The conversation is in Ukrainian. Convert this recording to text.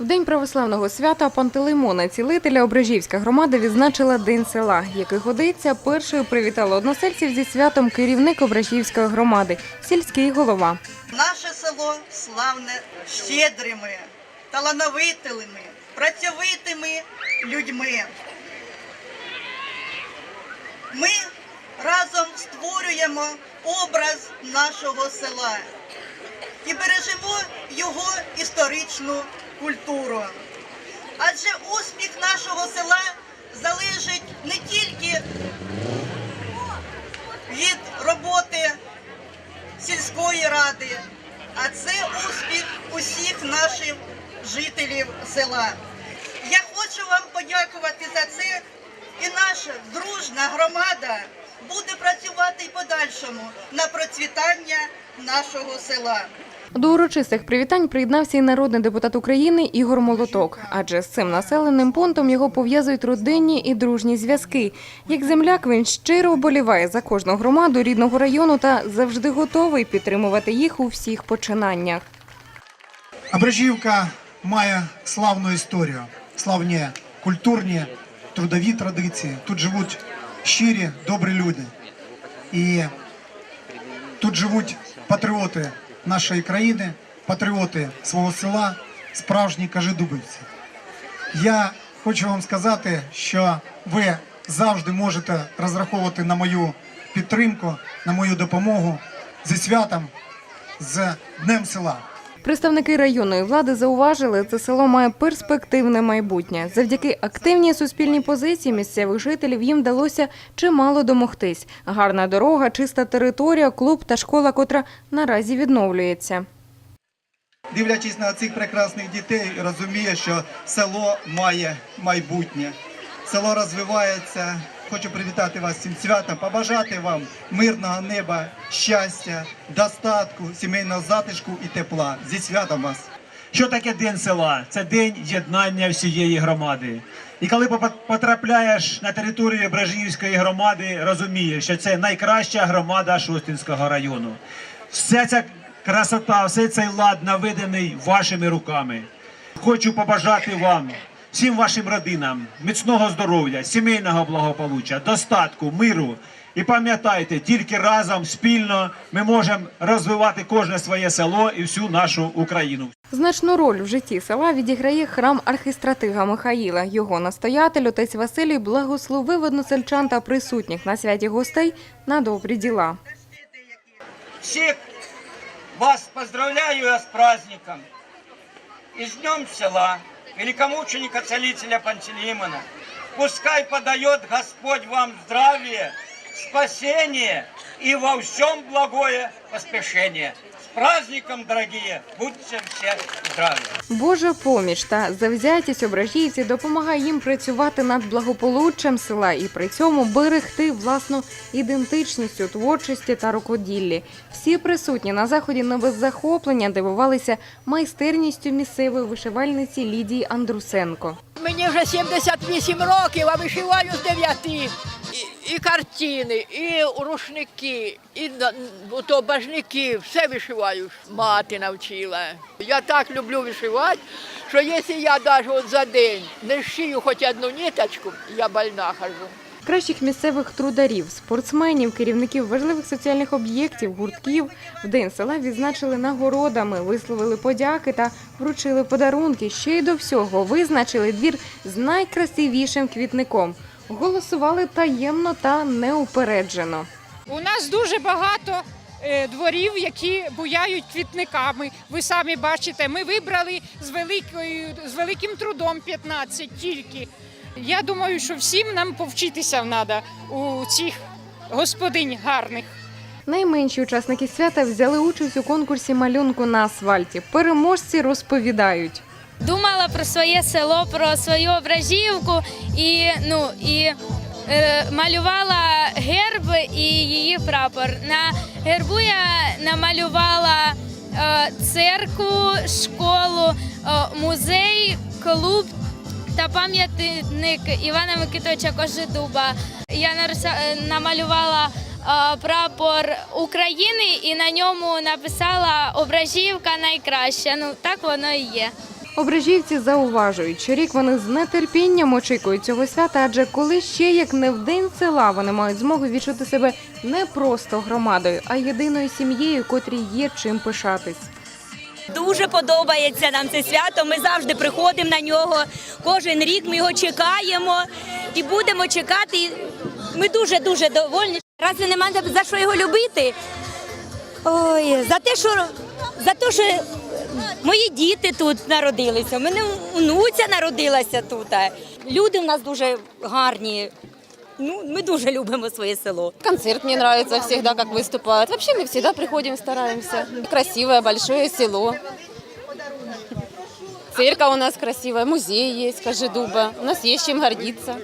В день православного свята Пантелеймона цілителя Ображівська громада відзначила День села, який годиться. Першою привітала односельців зі святом керівник Ображівської громади, сільський голова. Наше село славне щедрими, талановитими, працьовитими людьми. Ми разом створюємо образ нашого села і бережемо його історичну культуру. Адже успіх нашого села залежить не тільки від роботи сільської ради, а це успіх усіх наших жителів села. Я хочу вам подякувати за це, і наша дружна громада буде працювати й подальшому на процвітання нашого села. До урочистих привітань приєднався і народний депутат України Ігор Молоток, адже з цим населеним пунктом його пов'язують родинні і дружні зв'язки. Як земляк він щиро вболіває за кожну громаду рідного району та завжди готовий підтримувати їх у всіх починаннях. Абражівка має славну історію, славні культурні, трудові традиції. Тут живуть щирі, добрі люди. І тут живуть патріоти нашої країни, патріоти свого села, справжні кажедубивці. Я хочу вам сказати, що ви завжди можете розраховувати на мою підтримку, на мою допомогу зі святом, з Днем села. Представники районної влади зауважили, це село має перспективне майбутнє. Завдяки активній суспільній позиції місцевих жителів їм вдалося чимало домогтись. Гарна дорога, чиста територія, клуб та школа, котра наразі відновлюється. дивлячись на цих прекрасних дітей, розуміє, що село має майбутнє. Село розвивається. Хочу привітати вас цим святом, побажати вам мирного неба, щастя, достатку, сімейного затишку і тепла. Зі святом вас! Що таке день села? Це день єднання всієї громади. І коли потрапляєш на територію Бражівської громади, розумієш, що це найкраща громада Шостинського району. Вся ця красота, все цей лад наведений вашими руками. Хочу побажати вам, всім вашим родинам, міцного здоров'я, сімейного благополуччя, достатку, миру. І пам'ятайте, тільки разом, спільно ми можемо розвивати кожне своє село і всю нашу Україну. Значну роль в житті села відіграє храм архістратига Михаїла. Його настоятель отець Василій благословив односельчан та присутніх на святі гостей на добрі діла. Всех вас поздравляю я с праздником и с Днем села, великомученика целителя Пантелеймона. Пускай подает Господь вам здравие, спасение и во всем благое поспешение. Праздником, дорогие, будьте все здравы. Божа поміч та завзятість ображійці допомагає їм працювати над благополуччям села і при цьому берегти власну ідентичність у творчості та рукоділлі. Всі присутні на заході не без захоплення дивувалися майстерністю місцевої вишивальниці Лідії Андрусенко. Мені вже 78 років, а вишиваю з 9. І, картини, і рушники, і ото бажники, все вишиваю. Мати навчила. Я так люблю вишивати, що якщо я навіть за день не шию хоч одну ниточку, я больна хожу. Кращих місцевих трударів, спортсменів, керівників важливих соціальних об'єктів, гуртків в день села відзначили нагородами, висловили подяки та вручили подарунки. Ще й до всього визначили двір з найкрасивішим квітником. Голосували таємно та неупереджено. У нас дуже багато е, дворів, які буяють квітниками. Ви самі бачите, ми вибрали з великою з великим трудом 15 тільки. Я думаю, що всім нам повчитися треба у цих господинь гарних. Найменші учасники свята взяли участь у конкурсі малюнку на асфальті. Переможці розповідають. Думала про своє село, про свою образівку і ну і е, малювала герб і її прапор. На гербу я намалювала е, церкву, школу, е, музей, клуб та пам'ятник Івана Микитовича Кожедуба. Я е, намалювала е, прапор України і на ньому написала ображівка найкраща. Ну так воно і є. Ображівці зауважують, що рік вони з нетерпінням очікують цього свята, адже коли ще як не в день села вони мають змогу відчути себе не просто громадою, а єдиною сім'єю, котрій є чим пишатись. Дуже подобається нам це свято. Ми завжди приходимо на нього. Кожен рік ми його чекаємо і будемо чекати. Ми дуже дуже довольні. Разве нема за що його любити? Ой, за те, що за те, що мої діти тут народилися. У мене внуця народилася тут. Люди в нас дуже гарні. Ну, ми дуже любимо своє село. Концерт мне нравится всегда, как выступают. Вообще мы всегда приходим, стараемся. Красивое большое село. Церковь у нас красивая, музей есть, Кожедуба. У нас есть чем гордиться.